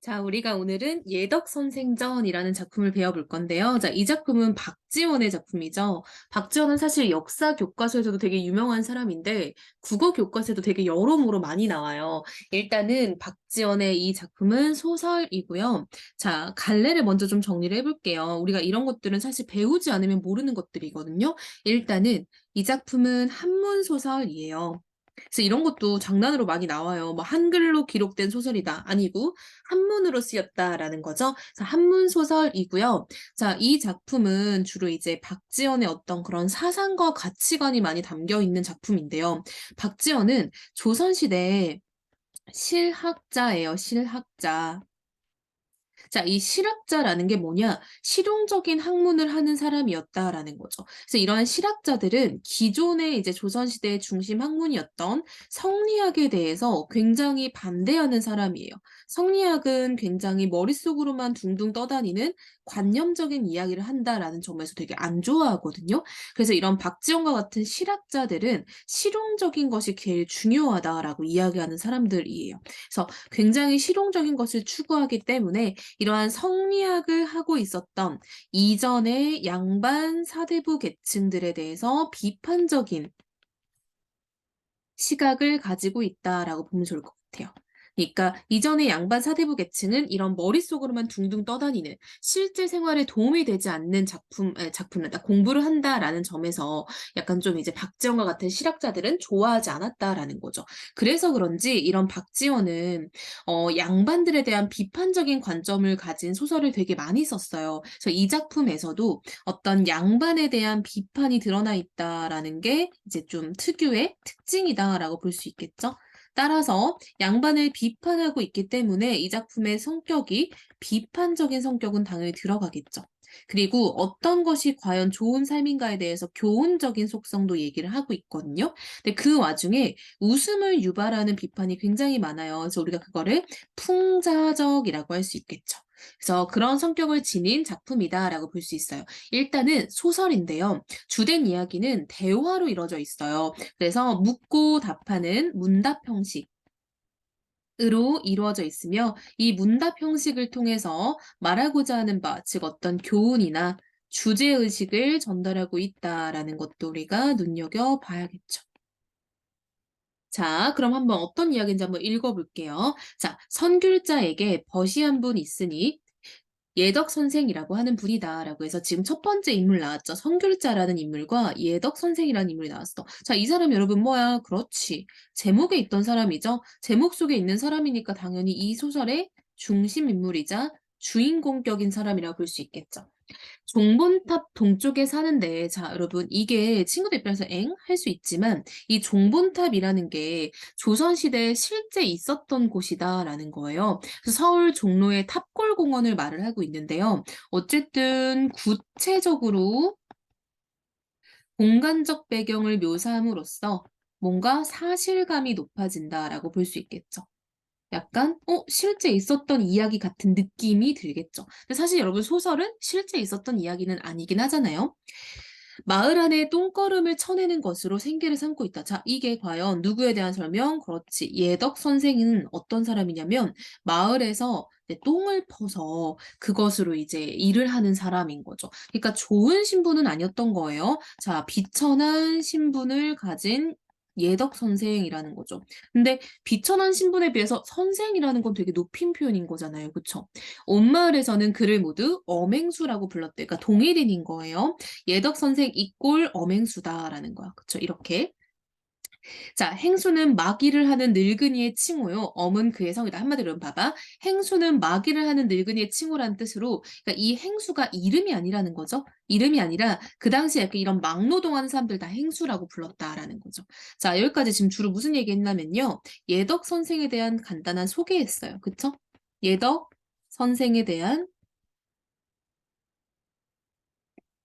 자, 우리가 오늘은 예덕선생전이라는 작품을 배워볼 건데요. 자, 이 작품은 박지원의 작품이죠. 박지원은 사실 역사 교과서에서도 되게 유명한 사람인데 국어 교과서에도 되게 여러모로 많이 나와요. 일단은 박지원의 이 작품은 소설이고요. 자, 갈래를 먼저 좀 정리를 해볼게요. 우리가 이런 것들은 사실 배우지 않으면 모르는 것들이거든요. 일단은 이 작품은 한문 소설이에요. 그래서 이런 것도 장난으로 많이 나와요. 뭐 한글로 기록된 소설이다. 아니고 한문으로 쓰였다라는 거죠. 그래서 한문 소설이고요. 자, 이 작품은 주로 이제 박지원의 어떤 그런 사상과 가치관이 많이 담겨 있는 작품인데요. 박지원은 조선시대의 실학자예요. 실학자. 자, 이 실학자라는 게 뭐냐? 실용적인 학문을 하는 사람이었다라는 거죠. 그래서 이러한 실학자들은 기존의 이제 조선시대의 중심 학문이었던 성리학에 대해서 굉장히 반대하는 사람이에요. 성리학은 굉장히 머릿속으로만 둥둥 떠다니는 관념적인 이야기를 한다라는 점에서 되게 안 좋아하거든요. 그래서 이런 박지원과 같은 실학자들은 실용적인 것이 제일 중요하다라고 이야기하는 사람들이에요. 그래서 굉장히 실용적인 것을 추구하기 때문에 이러한 성리학을 하고 있었던 이전의 양반 사대부 계층들에 대해서 비판적인 시각을 가지고 있다라고 보면 좋을 것 같아요. 그러니까 이전의 양반 사대부 계층은 이런 머릿속으로만 둥둥 떠다니는 실제 생활에 도움이 되지 않는 작품, 에, 작품이다. 공부를 한다라는 점에서 약간 좀 이제 박지원과 같은 실학자들은 좋아하지 않았다라는 거죠. 그래서 그런지 이런 박지원은 어, 양반들에 대한 비판적인 관점을 가진 소설을 되게 많이 썼어요. 그래서 이 작품에서도 어떤 양반에 대한 비판이 드러나 있다라는 게 이제 좀 특유의 특징이다라고 볼 수 있겠죠. 따라서 양반을 비판하고 있기 때문에 이 작품의 성격이 비판적인 성격은 당연히 들어가겠죠. 그리고 어떤 것이 과연 좋은 삶인가에 대해서 교훈적인 속성도 얘기를 하고 있거든요. 근데 그 와중에 웃음을 유발하는 비판이 굉장히 많아요. 그래서 우리가 그거를 풍자적이라고 할 수 있겠죠. 그래서 그런 성격을 지닌 작품이다라고 볼 수 있어요. 일단은 소설인데요. 주된 이야기는 대화로 이루어져 있어요. 그래서 묻고 답하는 문답 형식. 으로 이루어져 있으며 이 문답 형식을 통해서 말하고자 하는 바, 즉 어떤 교훈이나 주제의식을 전달하고 있다라는 것도 우리가 눈여겨봐야겠죠. 자, 그럼 한번 어떤 이야기인지 한번 읽어볼게요. 자, 선귤자에게 벗이 한 분 있으니 예덕 선생이라고 하는 분이다라고 해서 지금 첫 번째 인물 나왔죠. 선귤자라는 인물과 예덕 선생이라는 인물이 나왔어. 자, 이 사람 여러분 뭐야? 그렇지. 제목에 있던 사람이죠. 제목 속에 있는 사람이니까 당연히 이 소설의 중심 인물이자 주인공격인 사람이라고 볼 수 있겠죠. 종본탑 동쪽에 사는데 자 여러분 이게 친구들 입장에서 엥? 할 수 있지만 이 종본탑이라는 게 조선시대에 실제 있었던 곳이다라는 거예요. 그래서 서울 종로의 탑골공원을 말을 하고 있는데요. 어쨌든 구체적으로 공간적 배경을 묘사함으로써 뭔가 사실감이 높아진다라고 볼 수 있겠죠. 약간 어 실제 있었던 이야기 같은 느낌이 들겠죠. 근데 사실 여러분 소설은 실제 있었던 이야기는 아니긴 하잖아요. 마을 안에 똥거름을 쳐내는 것으로 생계를 삼고 있다. 자, 이게 과연 누구에 대한 설명? 그렇지. 예덕 선생은 어떤 사람이냐면 마을에서 똥을 퍼서 그것으로 이제 일을 하는 사람인 거죠. 그러니까 좋은 신분은 아니었던 거예요. 자, 비천한 신분을 가진 예덕 선생이라는 거죠. 근데 비천한 신분에 비해서 선생이라는 건 되게 높인 표현인 거잖아요. 그쵸? 온 마을에서는 그를 모두 어맹수라고 불렀대. 그러니까 동일인인 거예요. 예덕 선생 이꼴 어맹수다라는 거야. 그쵸? 이렇게. 자, 행수는 마기를 하는 늙은이의 칭호요. 엄은 그의 성이다. 한마디로 봐봐. 행수는 마기를 하는 늙은이의 칭호라는 뜻으로 그러니까 이 행수가 이름이 아니라는 거죠. 이름이 아니라 그 당시에 이런 막노동하는 사람들 다 행수라고 불렀다라는 거죠. 자, 여기까지 지금 주로 무슨 얘기했냐면요. 예덕 선생에 대한 간단한 소개했어요. 그쵸? 예덕 선생에 대한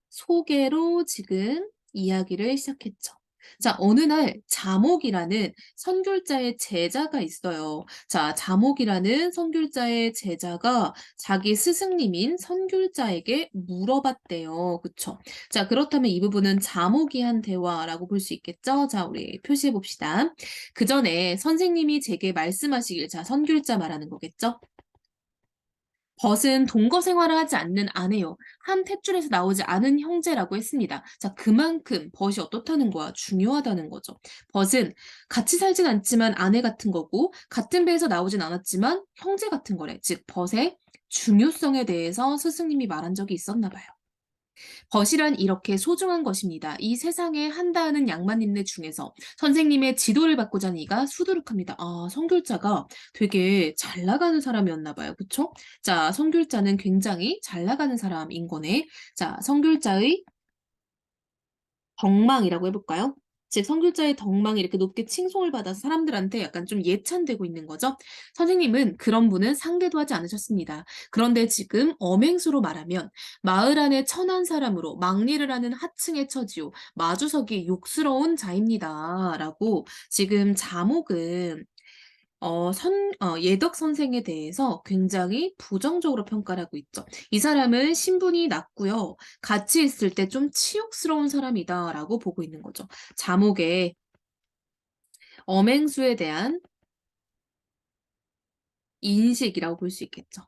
소개로 지금 이야기를 시작했죠. 자, 어느 날 자목이라는 선귤자의 제자가 있어요. 자, 자목이라는 선귤자의 제자가 자기 스승님인 선귤자에게 물어봤대요. 그쵸? 자, 그렇다면 이 부분은 자목이 한 대화라고 볼 수 있겠죠? 자, 우리 표시해 봅시다. 그 전에 선생님이 제게 말씀하시길, 자, 선귤자 말하는 거겠죠? 벗은 동거 생활을 하지 않는 아내요. 한 탯줄에서 나오지 않은 형제라고 했습니다. 자, 그만큼 벗이 어떻다는 거야? 중요하다는 거죠. 벗은 같이 살진 않지만 아내 같은 거고, 같은 배에서 나오진 않았지만 형제 같은 거래. 즉, 벗의 중요성에 대해서 스승님이 말한 적이 있었나 봐요. 벗이란 이렇게 소중한 것입니다. 이 세상에 한다하는 양만님네 중에서 선생님의 지도를 받고자 이가 수두룩합니다. 아, 성귤자가 되게 잘 나가는 사람이었나 봐요. 그쵸? 자, 성귤자는 굉장히 잘 나가는 사람인 거네. 자, 성귤자의 덕망이라고 해볼까요? 즉 성귤자의 덕망이 이렇게 높게 칭송을 받아서 사람들한테 약간 좀 예찬되고 있는 거죠. 선생님은 그런 분은 상대도 하지 않으셨습니다. 그런데 지금 엄행수로 말하면 마을 안에 천한 사람으로 막리를 하는 하층의 처지요 마주석이 욕스러운 자입니다. 라고 지금 자목은 어, 선, 어, 예덕 선생에 대해서 굉장히 부정적으로 평가를 하고 있죠. 이 사람은 신분이 낮고요. 같이 있을 때 좀 치욕스러운 사람이다라고 보고 있는 거죠. 자목의 엄행수에 대한 인식이라고 볼 수 있겠죠.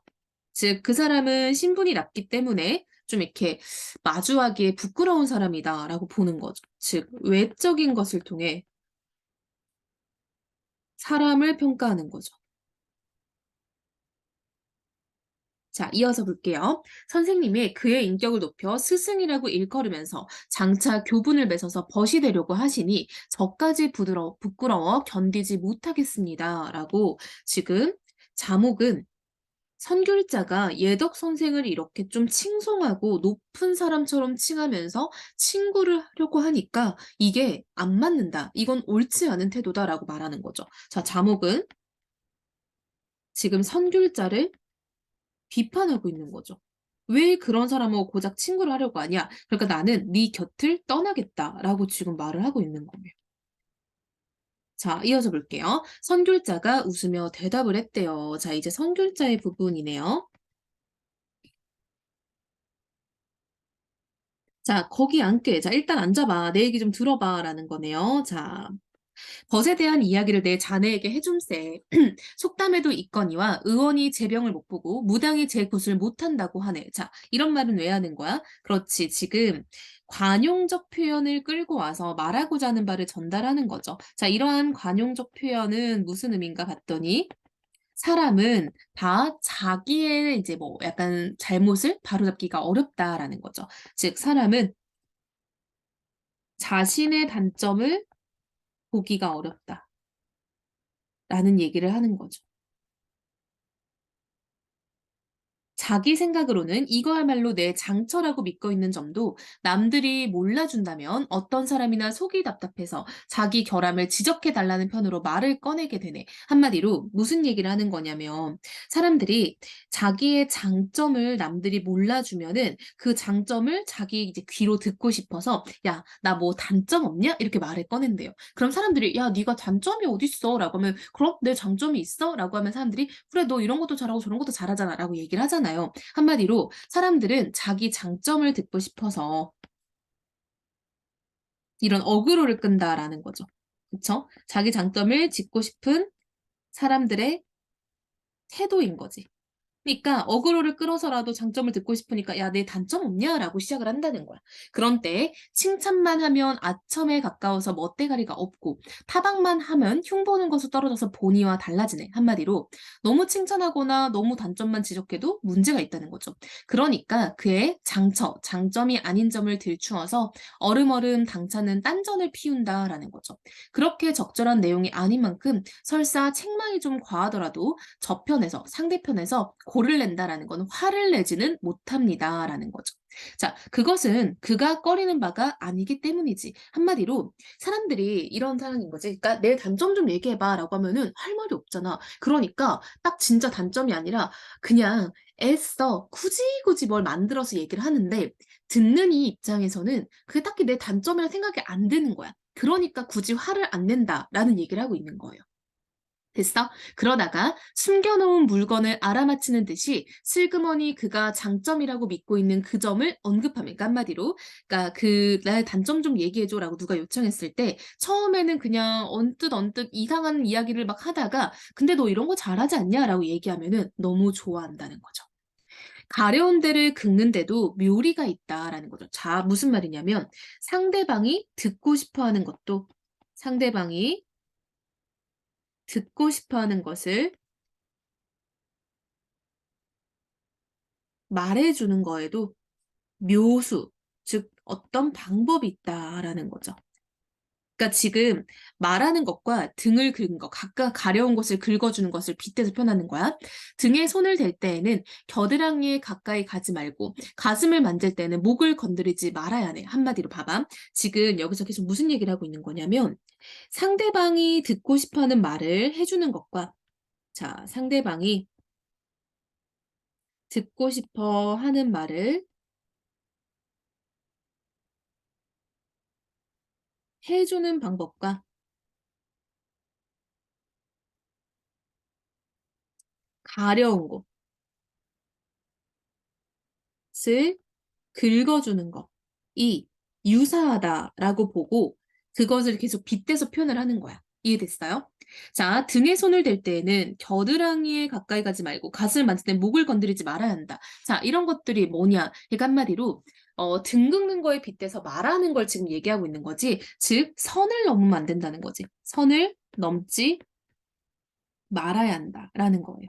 즉, 그 사람은 신분이 낮기 때문에 좀 이렇게 마주하기에 부끄러운 사람이다라고 보는 거죠. 즉, 외적인 것을 통해 사람을 평가하는 거죠. 자, 이어서 볼게요. 선생님이 그의 인격을 높여 스승이라고 일컬으면서 장차 교분을 맺어서 벗이 되려고 하시니 저까지 부드러, 부끄러워 견디지 못하겠습니다. 라고 지금 자목은 선귤자가 예덕 선생을 이렇게 좀 칭송하고 높은 사람처럼 칭하면서 친구를 하려고 하니까 이게 안 맞는다. 이건 옳지 않은 태도다라고 말하는 거죠. 자, 자목은 지금 선귤자를 비판하고 있는 거죠. 왜 그런 사람하고 고작 친구를 하려고 하냐? 그러니까 나는 네 곁을 떠나겠다라고 지금 말을 하고 있는 거예요. 자, 이어서 볼게요. 선귤자가 웃으며 대답을 했대요. 자, 이제 선귤자의 부분이네요. 자, 거기 앉게. 자, 일단 앉아봐. 내 얘기 좀 들어봐. 라는 거네요. 자, 벗에 대한 이야기를 내 자네에게 해줌세. 속담에도 있거니와 의원이 제 병을 못 보고 무당이 제 굿을 못한다고 하네. 자, 이런 말은 왜 하는 거야? 그렇지. 지금 관용적 표현을 끌고 와서 말하고자 하는 바를 전달하는 거죠. 자, 이러한 관용적 표현은 무슨 의미인가 봤더니 사람은 다 자기의 이제 뭐 약간 잘못을 바로잡기가 어렵다라는 거죠. 즉, 사람은 자신의 단점을 보기가 어렵다. 라는 얘기를 하는 거죠. 자기 생각으로는 이거야말로 내 장처라고 믿고 있는 점도 남들이 몰라준다면 어떤 사람이나 속이 답답해서 자기 결함을 지적해 달라는 편으로 말을 꺼내게 되네. 한마디로 무슨 얘기를 하는 거냐면 사람들이 자기의 장점을 남들이 몰라주면은 그 장점을 자기 이제 귀로 듣고 싶어서 야, 나 뭐 단점 없냐? 이렇게 말을 꺼낸대요. 그럼 사람들이 야, 네가 단점이 어딨어? 라고 하면 그럼 내 장점이 있어? 라고 하면 사람들이 그래, 너 이런 것도 잘하고 저런 것도 잘하잖아. 라고 얘기를 하잖아 요. 거잖아요. 한마디로 사람들은 자기 장점을 듣고 싶어서 이런 어그로를 끈다라는 거죠. 그쵸? 자기 장점을 짚고 싶은 사람들의 태도인 거지. 그러니까 어그로를 끌어서라도 장점을 듣고 싶으니까 야, 내 단점 없냐? 라고 시작을 한다는 거야. 그런 때 칭찬만 하면 아첨에 가까워서 멋대가리가 없고 타박만 하면 흉보는 것으로 떨어져서 본의와 달라지네. 한마디로 너무 칭찬하거나 너무 단점만 지적해도 문제가 있다는 거죠. 그러니까 그의 장처, 장점이 아닌 점을 들추어서 얼음얼음 당차는 딴전을 피운다라는 거죠. 그렇게 적절한 내용이 아닌 만큼 설사 책망이 좀 과하더라도 저편에서 상대편에서 고를 낸다라는 건 화를 내지는 못합니다라는 거죠. 자, 그것은 그가 꺼리는 바가 아니기 때문이지. 한마디로 사람들이 이런 상황인 거지. 그러니까 내 단점 좀 얘기해봐 라고 하면은 할 말이 없잖아. 그러니까 딱 진짜 단점이 아니라 그냥 애써 굳이 굳이 뭘 만들어서 얘기를 하는데 듣는 이 입장에서는 그게 딱히 내 단점이라 생각이 안 드는 거야. 그러니까 굳이 화를 안 낸다라는 얘기를 하고 있는 거예요. 됐어? 그러다가 숨겨놓은 물건을 알아맞히는 듯이 슬그머니 그가 장점이라고 믿고 있는 그 점을 언급하면 그러니까 한마디로 그러니까 그 나의 단점 좀 얘기해줘라고 누가 요청했을 때 처음에는 그냥 언뜻 언뜻 이상한 이야기를 막 하다가 근데 너 이런 거 잘하지 않냐라고 얘기하면은 너무 좋아한다는 거죠. 가려운 데를 긁는데도 묘리가 있다라는 거죠. 자, 무슨 말이냐면 상대방이 듣고 싶어 하는 것도 상대방이 듣고 싶어 하는 것을 말해주는 거에도 묘수, 즉 어떤 방법이 있다라는 거죠. 그러니까 지금 말하는 것과 등을 긁는 것, 각각 가려운 것을 긁어주는 것을 빗대서 표현하는 거야. 등에 손을 댈 때에는 겨드랑이에 가까이 가지 말고 가슴을 만질 때는 목을 건드리지 말아야 해. 한마디로 봐봐. 지금 여기서 계속 무슨 얘기를 하고 있는 거냐면 상대방이 듣고 싶어하는 말을 해주는 것과 자 상대방이 듣고 싶어 하는 말을 해주는 방법과 가려운 것을 긁어주는 것이 유사하다라고 보고 그것을 계속 빗대서 표현을 하는 거야. 이해됐어요? 자, 등에 손을 댈 때에는 겨드랑이에 가까이 가지 말고 가슴을 만질 때 목을 건드리지 말아야 한다. 자, 이런 것들이 뭐냐? 그러니까 한마디로 어, 등 긁는 거에 빗대서 말하는 걸 지금 얘기하고 있는 거지. 즉, 선을 넘으면 안 된다는 거지. 선을 넘지 말아야 한다라는 거예요.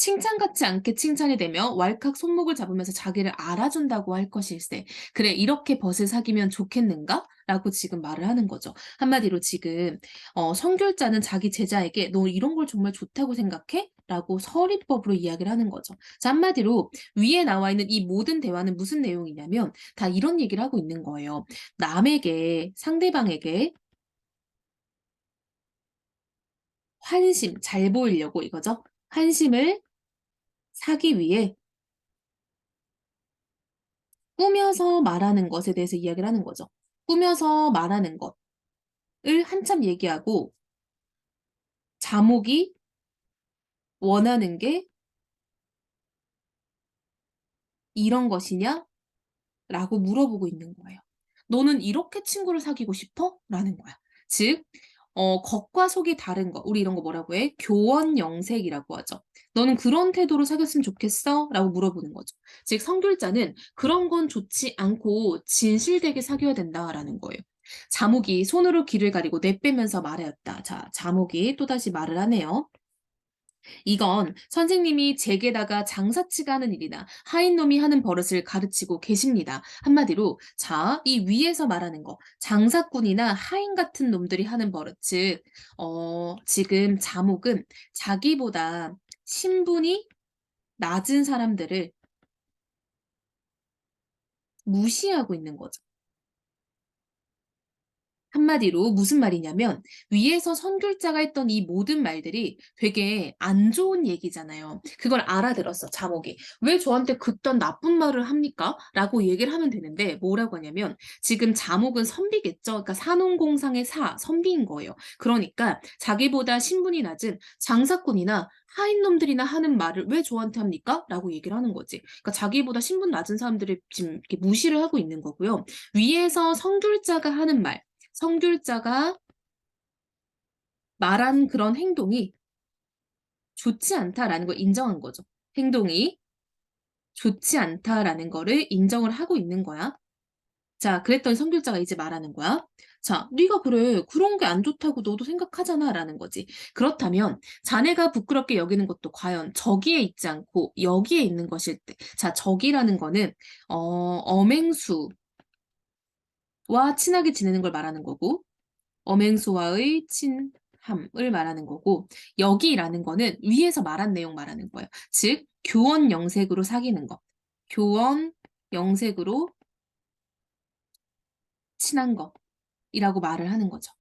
칭찬 같지 않게 칭찬이 되며 왈칵 손목을 잡으면서 자기를 알아준다고 할 것일세. 그래, 이렇게 벗을 사귀면 좋겠는가? 라고 지금 말을 하는 거죠. 한마디로 지금 어, 성결자는 자기 제자에게 너 이런 걸 정말 좋다고 생각해? 라고 서리법으로 이야기를 하는 거죠. 자, 한마디로 위에 나와 있는 이 모든 대화는 무슨 내용이냐면 다 이런 얘기를 하고 있는 거예요. 남에게, 상대방에게 환심, 잘 보이려고 이거죠. 환심을 사기 위해 꾸며서 말하는 것에 대해서 이야기를 하는 거죠. 꾸며서 말하는 것을 한참 얘기하고 자목이 원하는 게 이런 것이냐? 라고 물어보고 있는 거예요. 너는 이렇게 친구를 사귀고 싶어? 라는 거야. 즉, 어, 겉과 속이 다른 거. 우리 이런 거 뭐라고 해? 교원 영색이라고 하죠. 너는 그런 태도로 사귀었으면 좋겠어? 라고 물어보는 거죠. 즉, 성결자는 그런 건 좋지 않고 진실되게 사귀어야 된다라는 거예요. 자목이 손으로 귀를 가리고 내빼면서 말하였다. 자, 자목이 또다시 말을 하네요. 이건 선생님이 제게다가 장사치가 하는 일이나 하인 놈이 하는 버릇을 가르치고 계십니다. 한마디로 자, 이 위에서 말하는 거 장사꾼이나 하인 같은 놈들이 하는 버릇 즉 어, 지금 자목은 자기보다 신분이 낮은 사람들을 무시하고 있는 거죠. 한마디로 무슨 말이냐면 위에서 선글자가 했던 이 모든 말들이 되게 안 좋은 얘기잖아요. 그걸 알아들었어, 자목이. 왜 저한테 그딴 나쁜 말을 합니까? 라고 얘기를 하면 되는데 뭐라고 하냐면 지금 자목은 선비겠죠. 그러니까 산홍공상의 사, 선비인 거예요. 그러니까 자기보다 신분이 낮은 장사꾼이나 하인 놈들이나 하는 말을 왜 저한테 합니까? 라고 얘기를 하는 거지. 그러니까 자기보다 신분 낮은 사람들을 지금 이렇게 무시를 하고 있는 거고요. 위에서 성귤자가 하는 말, 성귤자가 말한 그런 행동이 좋지 않다라는 걸 인정한 거죠. 행동이 좋지 않다라는 거를 인정을 하고 있는 거야. 자, 그랬더니 성귤자가 이제 말하는 거야. 자, 네가 그래. 그런 게 안 좋다고 너도 생각하잖아. 라는 거지. 그렇다면 자네가 부끄럽게 여기는 것도 과연 저기에 있지 않고 여기에 있는 것일 때. 자, 저기라는 거는 어, 어맹수 와 친하게 지내는 걸 말하는 거고 엄행수와의 친함을 말하는 거고 여기라는 거는 위에서 말한 내용 말하는 거예요. 즉 교원 영색으로 사귀는 거. 교원 영색으로 친한 것이라고 말을 하는 거죠.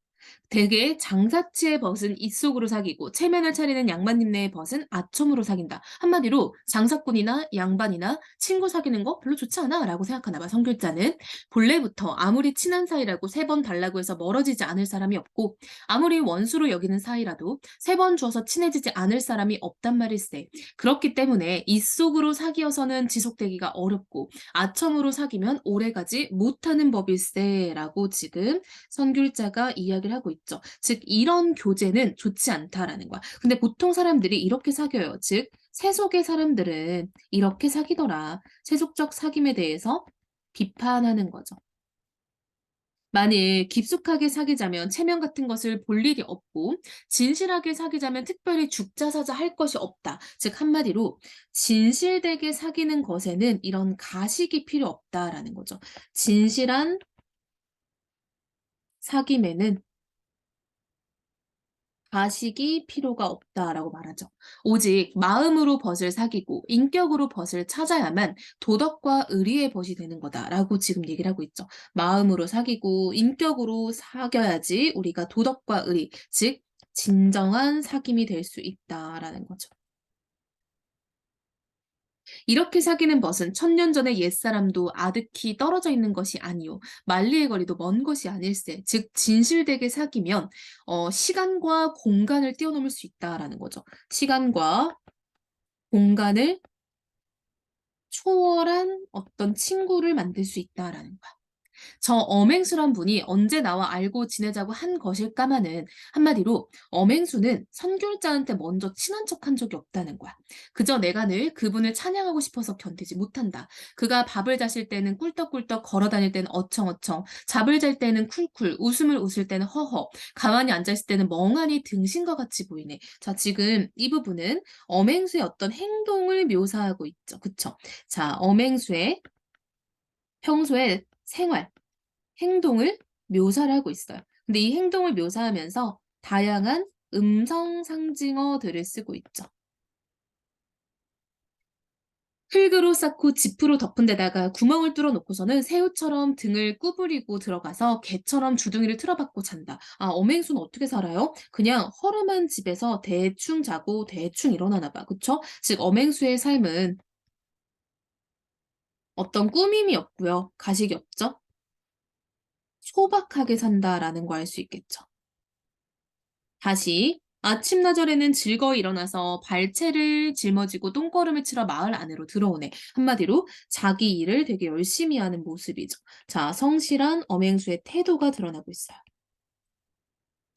대개 장사치의 벗은 입속으로 사귀고 체면을 차리는 양반님네의 벗은 아첨으로 사귄다. 한마디로 장사꾼이나 양반이나 친구 사귀는 거 별로 좋지 않아 라고 생각하나 봐 성교자는 본래부터 아무리 친한 사이라고 세 번 달라고 해서 멀어지지 않을 사람이 없고 아무리 원수로 여기는 사이라도 세번 주어서 친해지지 않을 사람이 없단 말일세. 그렇기 때문에 입속으로 사귀어서는 지속되기가 어렵고 아첨으로 사귀면 오래가지 못하는 법일세 라고 지금 선귤자가 이야기를 얘기를 하고 있죠. 즉 이런 교제는 좋지 않다라는 거야. 근데 보통 사람들이 이렇게 사귀어요. 즉 세속의 사람들은 이렇게 사귀더라. 세속적 사귐에 대해서 비판하는 거죠. 만일 깊숙하게 사귀자면 체면 같은 것을 볼 일이 없고 진실하게 사귀자면 특별히 죽자사자 할 것이 없다. 즉 한마디로 진실되게 사귀는 것에는 이런 가식이 필요 없다라는 거죠. 진실한 사귐에는 가식이 필요가 없다라고 말하죠. 오직 마음으로 벗을 사귀고 인격으로 벗을 찾아야만 도덕과 의리의 벗이 되는 거다라고 지금 얘기를 하고 있죠. 마음으로 사귀고 인격으로 사귀어야지 우리가 도덕과 의리, 즉 진정한 사귐이 될 수 있다라는 거죠. 이렇게 사귀는 벗은 천년 전의 옛사람도 아득히 떨어져 있는 것이 아니요 만리의 거리도 먼 것이 아닐세. 즉 진실되게 사귀면 어 시간과 공간을 뛰어넘을 수 있다라는 거죠. 시간과 공간을 초월한 어떤 친구를 만들 수 있다라는 거야. 저 엄행수란 분이 언제 나와 알고 지내자고 한 것일까마는 한마디로 엄행수는 선귤자한테 먼저 친한 척한 적이 없다는 거야. 그저 내가 늘 그분을 찬양하고 싶어서 견디지 못한다. 그가 밥을 자실 때는 꿀떡꿀떡 걸어 다닐 때는 어청어청, 잠을 잘 때는 쿨쿨, 웃음을 웃을 때는 허허, 가만히 앉아있을 때는 멍하니 등신과 같이 보이네. 자, 지금 이 부분은 엄행수의 어떤 행동을 묘사하고 있죠. 그쵸? 자, 엄행수의 평소에 생활, 행동을 묘사를 하고 있어요. 근데 이 행동을 묘사하면서 다양한 음성 상징어들을 쓰고 있죠. 흙으로 쌓고 지프로 덮은 데다가 구멍을 뚫어 놓고서는 새우처럼 등을 구부리고 들어가서 개처럼 주둥이를 틀어박고 잔다. 아, 엄행수는 어떻게 살아요? 그냥 허름한 집에서 대충 자고 대충 일어나나 봐. 그쵸? 즉, 엄행수의 삶은 어떤 꾸밈이 없고요. 가식이 없죠. 소박하게 산다라는 거 알 수 있겠죠. 다시 아침나절에는 즐거이 일어나서 발채를 짊어지고 똥걸음을 치러 마을 안으로 들어오네. 한마디로 자기 일을 되게 열심히 하는 모습이죠. 자, 성실한 엄행수의 태도가 드러나고 있어요.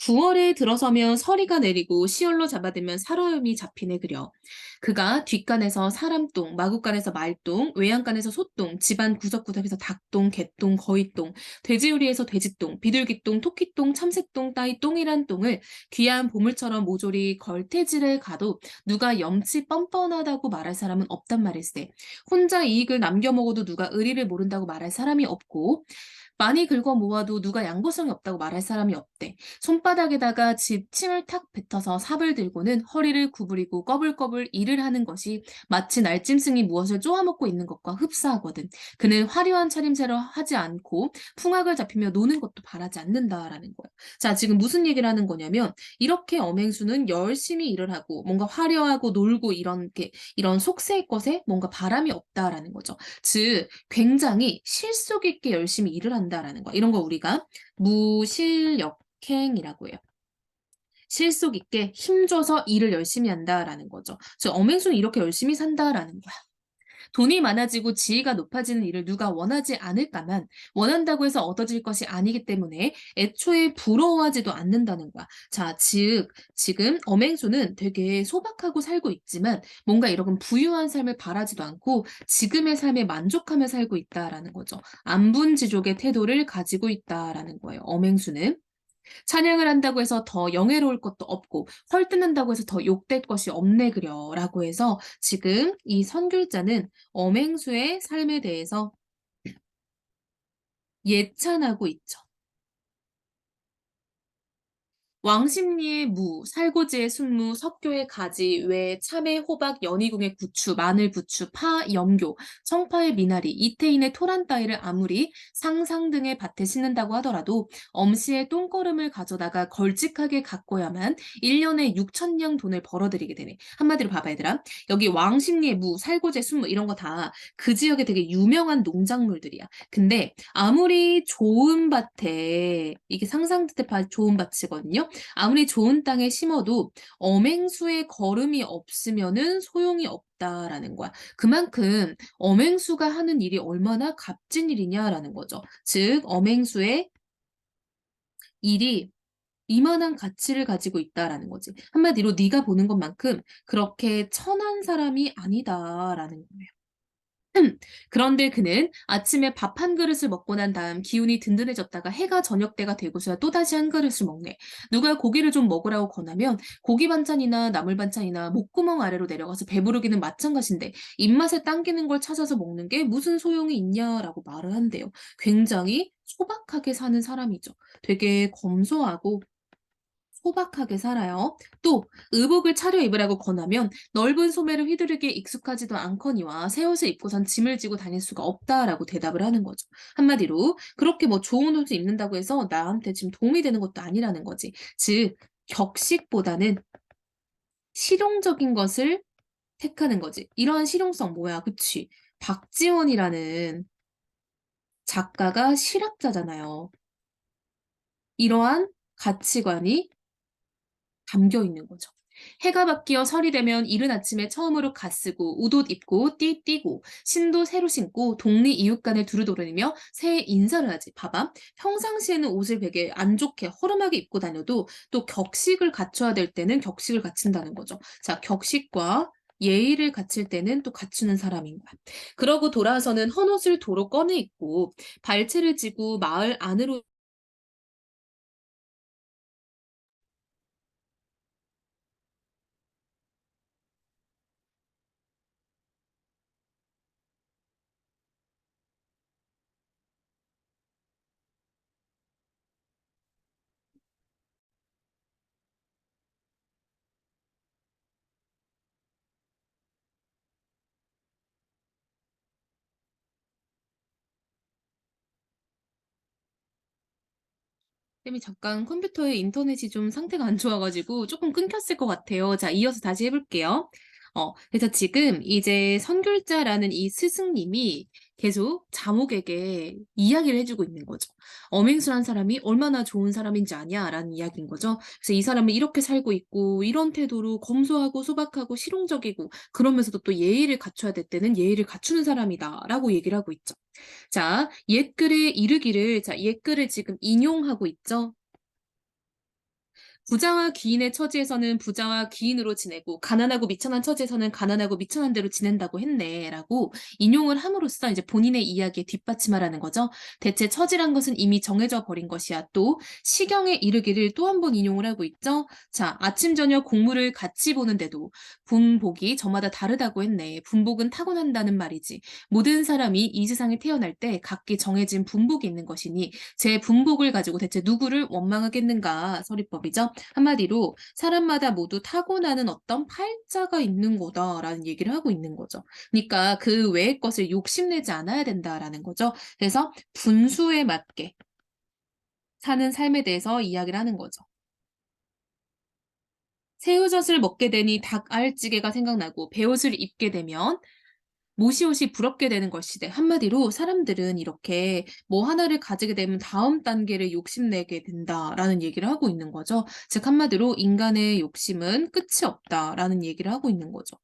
9월에 들어서면 서리가 내리고 시월로 잡아들면 살얼음이 잡히네 그려. 그가 뒷간에서 사람똥, 마구간에서 말똥, 외양간에서 소똥, 집안 구석구석에서 닭똥, 개똥, 거위똥, 돼지우리에서 돼지똥, 비둘기똥, 토끼똥, 참새똥 따위 똥이란 똥을 귀한 보물처럼 모조리 걸태질해 가도 누가 염치 뻔뻔하다고 말할 사람은 없단 말일세. 혼자 이익을 남겨 먹어도 누가 의리를 모른다고 말할 사람이 없고 많이 긁어 모아도 누가 양보성이 없다고 말할 사람이 없대. 손바닥에다가 집 침을 탁 뱉어서 삽을 들고는 허리를 구부리고 꺼불꺼불 일을 하는 것이 마치 날짐승이 무엇을 쪼아먹고 있는 것과 흡사하거든. 그는 화려한 차림새로 하지 않고 풍악을 잡히며 노는 것도 바라지 않는다라는 거야. 자, 지금 무슨 얘기를 하는 거냐면 이렇게 엄행수는 열심히 일을 하고 뭔가 화려하고 놀고 이런 게 이런 속세의 것에 뭔가 바람이 없다라는 거죠. 즉 굉장히 실속 있게 열심히 일을 한다 라는 거. 이런 거 우리가 무실역행이라고 해요. 실속 있게 힘줘서 일을 열심히 한다라는 거죠. 즉 엄행수는 이렇게 열심히 산다라는 거야. 돈이 많아지고 지위가 높아지는 일을 누가 원하지 않을까만 원한다고 해서 얻어질 것이 아니기 때문에 애초에 부러워하지도 않는다는 거야. 자, 즉 지금 엄행수는 되게 소박하고 살고 있지만 뭔가 이런 부유한 삶을 바라지도 않고 지금의 삶에 만족하며 살고 있다라는 거죠. 안분지족의 태도를 가지고 있다라는 거예요. 엄행수는. 찬양을 한다고 해서 더 영예로울 것도 없고 헐뜯는다고 해서 더 욕될 것이 없네 그려라고 해서 지금 이 선글자는 엄행수의 삶에 대해서 예찬하고 있죠. 왕십리의 무, 살고지의 순무, 석교의 가지, 외, 참외, 호박, 연희궁의 구추, 마늘, 부추, 파, 염교, 청파의 미나리, 이태인의 토란 따위를 아무리 상상 등의 밭에 심는다고 하더라도 엄씨의 똥거름을 가져다가 걸직하게 가꿔야만 1년에 6천냥 돈을 벌어들이게 되네. 한마디로 봐봐 얘들아. 여기 왕십리의 무, 살고지의 순무 이런 거 다 그 지역에 되게 유명한 농작물들이야. 근데 아무리 좋은 밭에 이게 상상듯 좋은 밭이거든요. 아무리 좋은 땅에 심어도 엄행수의 거름이 없으면은 소용이 없다라는 거야. 그만큼 엄행수가 하는 일이 얼마나 값진 일이냐라는 거죠. 즉 엄행수의 일이 이만한 가치를 가지고 있다라는 거지. 한마디로 네가 보는 것만큼 그렇게 천한 사람이 아니다라는 거예요. 그런데 그는 아침에 밥 한 그릇을 먹고 난 다음 기운이 든든해졌다가 해가 저녁 때가 되고서야 또다시 한 그릇을 먹네. 누가 고기를 좀 먹으라고 권하면 고기 반찬이나 나물 반찬이나 목구멍 아래로 내려가서 배부르기는 마찬가지인데 입맛에 당기는 걸 찾아서 먹는 게 무슨 소용이 있냐라고 말을 한대요. 굉장히 소박하게 사는 사람이죠. 되게 검소하고 소박하게 살아요. 또 의복을 차려 입으라고 권하면 넓은 소매를 휘두르기에 익숙하지도 않거니와 새 옷을 입고선 짐을 지고 다닐 수가 없다라고 대답을 하는 거죠. 한마디로 그렇게 뭐 좋은 옷을 입는다고 해서 나한테 지금 도움이 되는 것도 아니라는 거지. 즉 격식보다는 실용적인 것을 택하는 거지. 이러한 실용성 뭐야? 그치? 박지원이라는 작가가 실학자잖아요. 이러한 가치관이 담겨 있는 거죠. 해가 바뀌어 설이 되면 이른 아침에 처음으로 가 쓰고 웃옷 입고 띠 띠고 신도 새로 신고 동네 이웃간을 두루두루니며 새해 인사를 하지. 봐봐. 평상시에는 옷을 되게 안 좋게 허름하게 입고 다녀도 또 격식을 갖춰야 될 때는 격식을 갖춘다는 거죠. 자, 격식과 예의를 갖출 때는 또 갖추는 사람인 거야. 그러고 돌아와서는 헌옷을 도로 꺼내 입고 발채를 쥐고 마을 안으로 쌤이 잠깐 컴퓨터에 인터넷이 좀 상태가 안 좋아 가지고 쪼끔 끊겼을 것 같아요. 자 이어서 다시 해 볼게요. 어 그래서 지금 이제 선귤자라는 이 스승님이 계속 자목에게 이야기를 해 주고 있는 거죠. "엄행수란 사람이 얼마나 좋은 사람인지 아냐?"라는 이야기인 거죠. 그래서 "이 사람은 이렇게 살고 있고 이런 태도로 검소하고 소박하고 실용적이고 그러면서도 또 예의를 갖춰야 될 때는 예의를 갖추는 사람이다."라고 얘기를 하고 있죠. 자, 옛글에 이르기를 자, 옛글을 지금 인용하고 있죠. 부자와 귀인의 처지에서는 부자와 귀인으로 지내고 가난하고 미천한 처지에서는 가난하고 미천한 대로 지낸다고 했네라고 인용을 함으로써 이제 본인의 이야기에 뒷받침하라는 거죠. 대체 처지란 것은 이미 정해져 버린 것이야. 또 시경에 이르기를 또 한 번 인용을 하고 있죠. 자, 아침 저녁 공물을 같이 보는데도 분복이 저마다 다르다고 했네. 분복은 타고난다는 말이지. 모든 사람이 이 세상에 태어날 때 각기 정해진 분복이 있는 것이니 제 분복을 가지고 대체 누구를 원망하겠는가 서리법이죠. 한마디로 사람마다 모두 타고나는 어떤 팔자가 있는 거다라는 얘기를 하고 있는 거죠. 그러니까 그 외의 것을 욕심내지 않아야 된다라는 거죠. 그래서 분수에 맞게 사는 삶에 대해서 이야기를 하는 거죠. 새우젓을 먹게 되니 닭알찌개가 생각나고 배옷을 입게 되면 모시옷이 부럽게 되는 것이되 한마디로 사람들은 이렇게 뭐 하나를 가지게 되면 다음 단계를 욕심내게 된다라는 얘기를 하고 있는 거죠. 즉 한마디로 인간의 욕심은 끝이 없다라는 얘기를 하고 있는 거죠.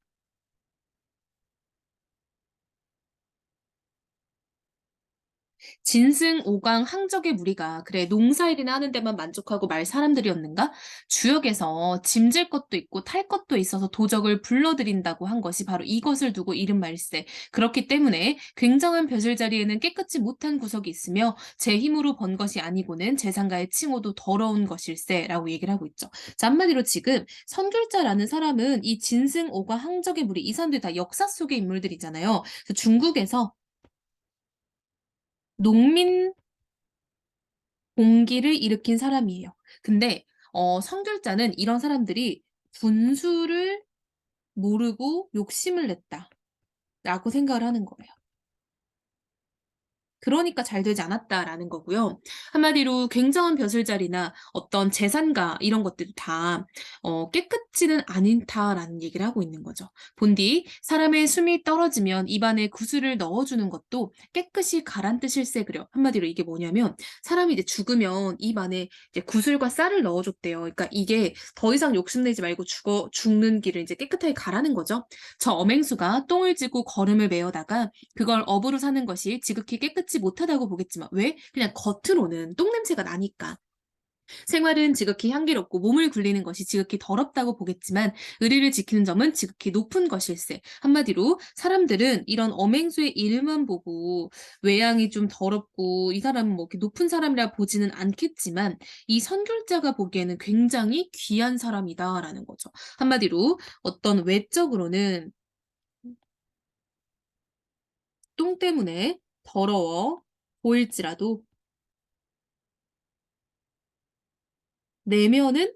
진승 오강 항적의 무리가 그래 농사일이나 하는 데만 만족하고 말 사람들이었는가? 주역에서 짐질 것도 있고 탈 것도 있어서 도적을 불러들인다고 한 것이 바로 이것을 두고 이른 말세. 그렇기 때문에 굉장한 벼슬 자리에는 깨끗이 못한 구석이 있으며 제 힘으로 번 것이 아니고는 재상가의 칭호도 더러운 것일세라고 얘기를 하고 있죠. 자, 한마디로 지금 선귤자라는 사람은 이 진승 오가 항적의 무리 이 사람들이 다 역사 속의 인물들이잖아요. 그래서 중국에서 농민 봉기를 일으킨 사람이에요. 근데 어 선결자는 이런 사람들이 '분수를 모르고 욕심을 냈다.'라고 생각을 하는 거예요. 그러니까 잘 되지 않았다라는 거고요. 한마디로 굉장한 벼슬자리나 어떤 재산가 이런 것들도 다어 깨끗지는 않다라는 얘기를 하고 있는 거죠. 본디 사람의 숨이 떨어지면 입안에 구슬을 넣어 주는 것도 깨끗이 가란뜻일세 그려. 한마디로 이게 뭐냐면 사람이 이제 죽으면 입 안에 이제 구슬과 쌀을 넣어 줬대요. 그러니까 이게 더 이상 욕심내지 말고 죽어 죽는 길을 이제 깨끗하게 가라는 거죠. 저 엄행수가 똥을 쥐고 거름을 메어다가 그걸 업으로 사는 것이 지극히 깨끗 이 못하다고 보겠지만 왜? 그냥 겉으로는 똥냄새가 나니까. 생활은 지극히 향기롭고 몸을 굴리는 것이 지극히 더럽다고 보겠지만 의리를 지키는 점은 지극히 높은 것일세. 한마디로 사람들은 이런 엄행수의 일만 보고 외양이 좀 더럽고 이 사람은 뭐 이렇게 높은 사람이라 보지는 않겠지만 이 선귤자가 보기에는 굉장히 귀한 사람이다라는 거죠. 한마디로 어떤 외적으로는 똥 때문에 더러워 보일지라도 내면은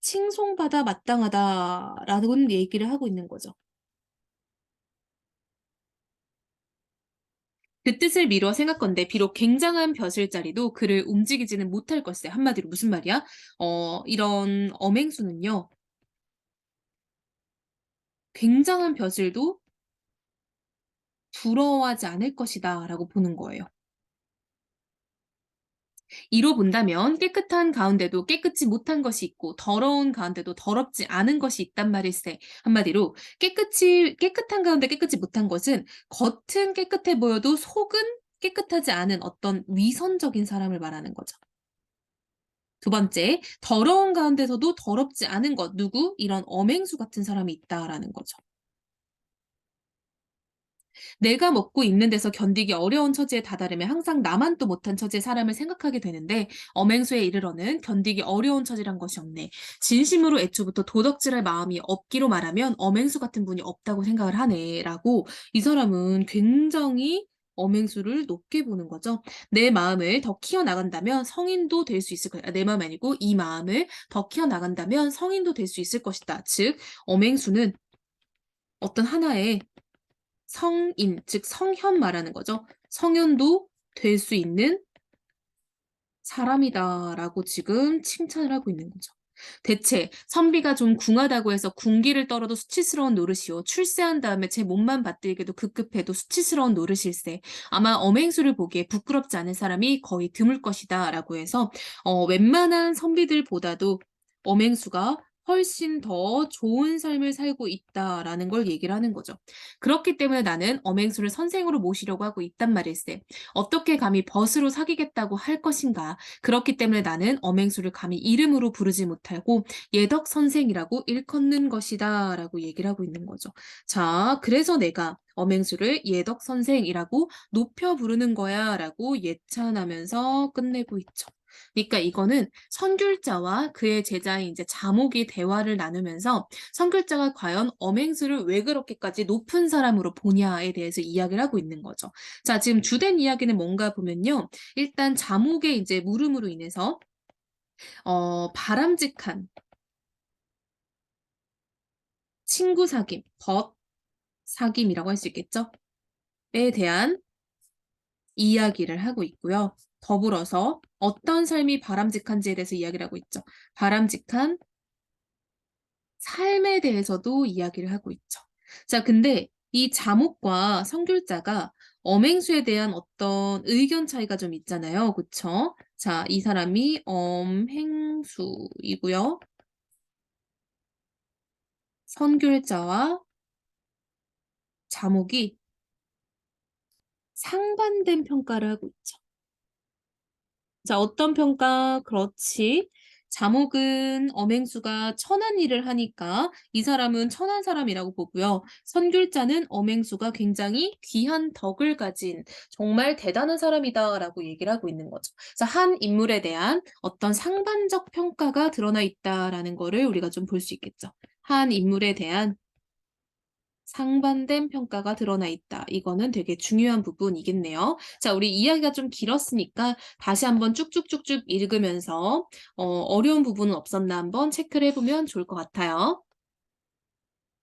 칭송받아 마땅하다라는 얘기를 하고 있는 거죠. 그 뜻을 미루어 생각건대 비록 굉장한 벼슬자리도 그를 움직이지는 못할 걸세. 한마디로 무슨 말이야? 어 이런 엄행수는요. 굉장한 벼슬도 부러워하지 않을 것이다 라고 보는 거예요. 이로 본다면 깨끗한 가운데도 깨끗지 못한 것이 있고 더러운 가운데도 더럽지 않은 것이 있단 말일세. 한마디로 깨끗이 깨끗한 가운데 깨끗지 못한 것은 겉은 깨끗해 보여도 속은 깨끗하지 않은 어떤 위선적인 사람을 말하는 거죠. 두 번째, 더러운 가운데서도 더럽지 않은 것. 누구? 이런 엄행수 같은 사람이 있다라는 거죠. 내가 먹고 입는 데서 견디기 어려운 처지에 다다르면 항상 나만 또 못한 처지의 사람을 생각하게 되는데 엄행수에 이르러는 견디기 어려운 처지란 것이 없네. 진심으로 애초부터 도덕질할 마음이 없기로 말하면 엄행수 같은 분이 없다고 생각을 하네. 라고 이 사람은 굉장히 엄행수를 높게 보는 거죠. 내 마음을 더 키워나간다면 성인도 될 수 있을 거야. 내 마음이 아니고 이 마음을 더 키워나간다면 성인도 될 수 있을 것이다. 즉, 엄행수는 어떤 하나의 성인, 즉 성현 말하는 거죠. 성현도 될 수 있는 사람이다 라고 지금 칭찬을 하고 있는 거죠. 대체 선비가 좀 궁하다고 해서 궁기를 떨어도 수치스러운 노릇이요. 출세한 다음에 제 몸만 받들게도 급급해도 수치스러운 노릇일세. 아마 엄행수를 보기에 부끄럽지 않은 사람이 거의 드물 것이다 라고 해서 어, 웬만한 선비들보다도 엄행수가 훨씬 더 좋은 삶을 살고 있다라는 걸 얘기를 하는 거죠. 그렇기 때문에 나는 엄행수를 선생으로 모시려고 하고 있단 말일세. 어떻게 감히 벗으로 사귀겠다고 할 것인가. 그렇기 때문에 나는 엄행수를 감히 이름으로 부르지 못하고 예덕 선생이라고 일컫는 것이다 라고 얘기를 하고 있는 거죠. 자, 그래서 내가 엄행수를 예덕 선생이라고 높여 부르는 거야 라고 예찬하면서 끝내고 있죠. 그러니까 이거는 선귤자와 그의 제자인 이제 자목이 대화를 나누면서 선귤자가 과연 엄행수를 왜 그렇게까지 높은 사람으로 보냐에 대해서 이야기를 하고 있는 거죠. 자, 지금 주된 이야기는 뭔가 보면요. 일단 자목의 이제 물음으로 인해서 어, 바람직한 친구 사귐, 벗 사귐이라고 할 수 있겠죠? 에 대한 이야기를 하고 있고요. 더불어서 어떤 삶이 바람직한지에 대해서 이야기를 하고 있죠. 바람직한 삶에 대해서도 이야기를 하고 있죠. 자, 근데 이 자목과 성귤자가 엄행수에 대한 어떤 의견 차이가 좀 있잖아요. 그쵸? 자, 이 사람이 엄행수이고요. 선귤자와 자목이 상반된 평가를 하고 있죠. 자, 어떤 평가? 그렇지. 자목은 엄행수가 천한 일을 하니까 이 사람은 천한 사람이라고 보고요. 선귤자는 엄행수가 굉장히 귀한 덕을 가진 정말 대단한 사람이다라고 얘기를 하고 있는 거죠. 그래서 한 인물에 대한 어떤 상반적 평가가 드러나 있다라는 거를 우리가 좀 볼 수 있겠죠. 한 인물에 대한 상반된 평가가 드러나 있다. 이거는 되게 중요한 부분이겠네요. 자, 우리 이야기가 좀 길었으니까 다시 한번 쭉쭉쭉쭉 읽으면서 어, 어려운 부분은 없었나 한번 체크를 해보면 좋을 것 같아요.